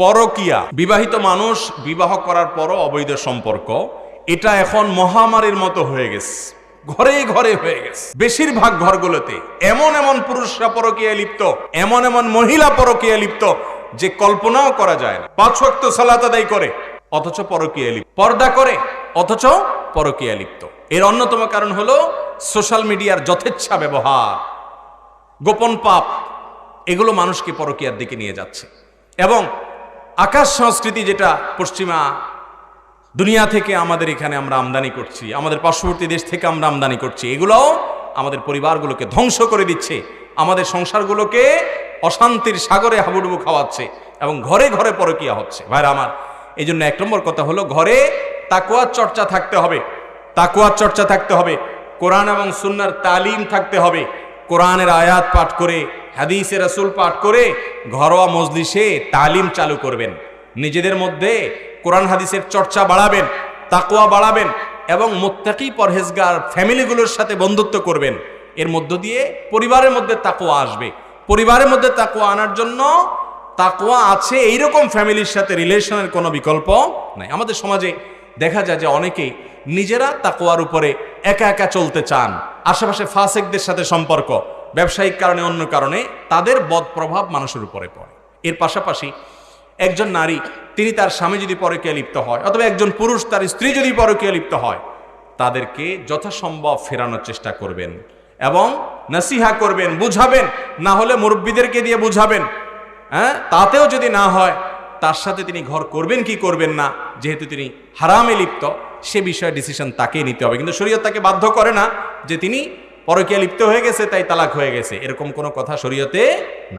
পরকিয়া। বিবাহিত মানুষ বিবাহ করার পরও অবৈধ সম্পর্ক। এটা এখন মহামারীর মতো হয়ে গেছে। ঘরে ঘরে হয়ে গেছে। বেশিরভাগ ঘরগুলোতে এমন এমন পুরুষরা পরকীয়া লিপ্ত, এমন এমন মহিলা পরকীয়া লিপ্ত, যে কল্পনাও করা যায় না। পাঁচ ওয়াক্ত সালাত আদায় করে, অথচ পরকীয়া লিপ্ত। পর্দা করে, অথচ পরকীয়া লিপ্ত। এর অন্যতম কারণ হলো সোশ্যাল মিডিয়ার যথেচ্ছা ব্যবহার। গোপন পাপ, এগুলো মানুষকে পরকিয়ার দিকে নিয়ে যাচ্ছে। এবং আকাশ সংস্কৃতি যেটা পশ্চিমা দুনিয়া থেকে আমাদের এখানে আমরা আমদানি করছি, আমাদের পার্শ্ববর্তী দেশ থেকে আমরা আমদানি করছি, এগুলোও আমাদের পরিবারগুলোকে ধ্বংস করে দিচ্ছে, আমাদের সংসারগুলোকে অশান্তির সাগরে হাবুডুবু খাওয়াচ্ছে এবং ঘরে ঘরে পরকিয়া হচ্ছে। ভাইরা আমার এই জন্য এক নম্বর কথা হলো ঘরে তাকুয়ার চর্চা থাকতে হবে তাকুয়ার চর্চা থাকতে হবে, কোরআন এবং সুন্নার তালিম থাকতে হবে, কোরআনের আয়াত পাঠ করে হাদিসে রাসূল পাঠ করে ঘরোয়া মজলিসে তালিম চালু করবেন। নিজেদের মধ্যে কোরআন হাদিসের চর্চা বাড়াবেন তাকুয়া বাড়াবেন এবং মোত্তাকি পরহেজগার ফ্যামিলিগুলোর সাথে বন্ধুত্ব করবেন। এর মধ্য দিয়ে পরিবারের মধ্যে তাকুয়া আসবে। পরিবারের মধ্যে তাকুয়া আনার জন্য তাকুয়া আছে এইরকম ফ্যামিলির সাথে রিলেশনের কোনো বিকল্প নাই। আমাদের সমাজে দেখা যায় যে অনেকেই নিজেরা তাকুয়ার উপরে একা একা চলতে চান, আশেপাশে ফাসেকদের সাথে সম্পর্ক। ব্যবসায়িক কারণে অন্য কারণে তাদের বদ প্রভাব মানুষের উপরে পড়ে। এর পাশাপাশি একজন নারী, তিনি তার স্বামী যদি পরকীয়া লিপ্ত হয়, অথবা একজন পুরুষ তার স্ত্রী যদি পরকীয়া লিপ্ত হয়, তাদেরকে যথাসম্ভব ফেরানোর চেষ্টা করবেন এবং নাসিহা করবেন, বুঝাবেন, না হলে মুরব্বীদেরকে দিয়ে বুঝাবেন। হ্যাঁ? তাতেও যদি না হয়, তার সাথে তিনি ঘর করবেন কি করবেন না, যেহেতু তিনি হারামে লিপ্ত, সে বিষয়ে ডিসিশন তাকেই নিতে হবে। কিন্তু শরীয়ত তাকে বাধ্য করে না যে তিনি পরকীয়া লিপ্ত হয়ে গেছে তাই তালাক হয়ে গেছে। এরকম কোনো কথা শরীয়তে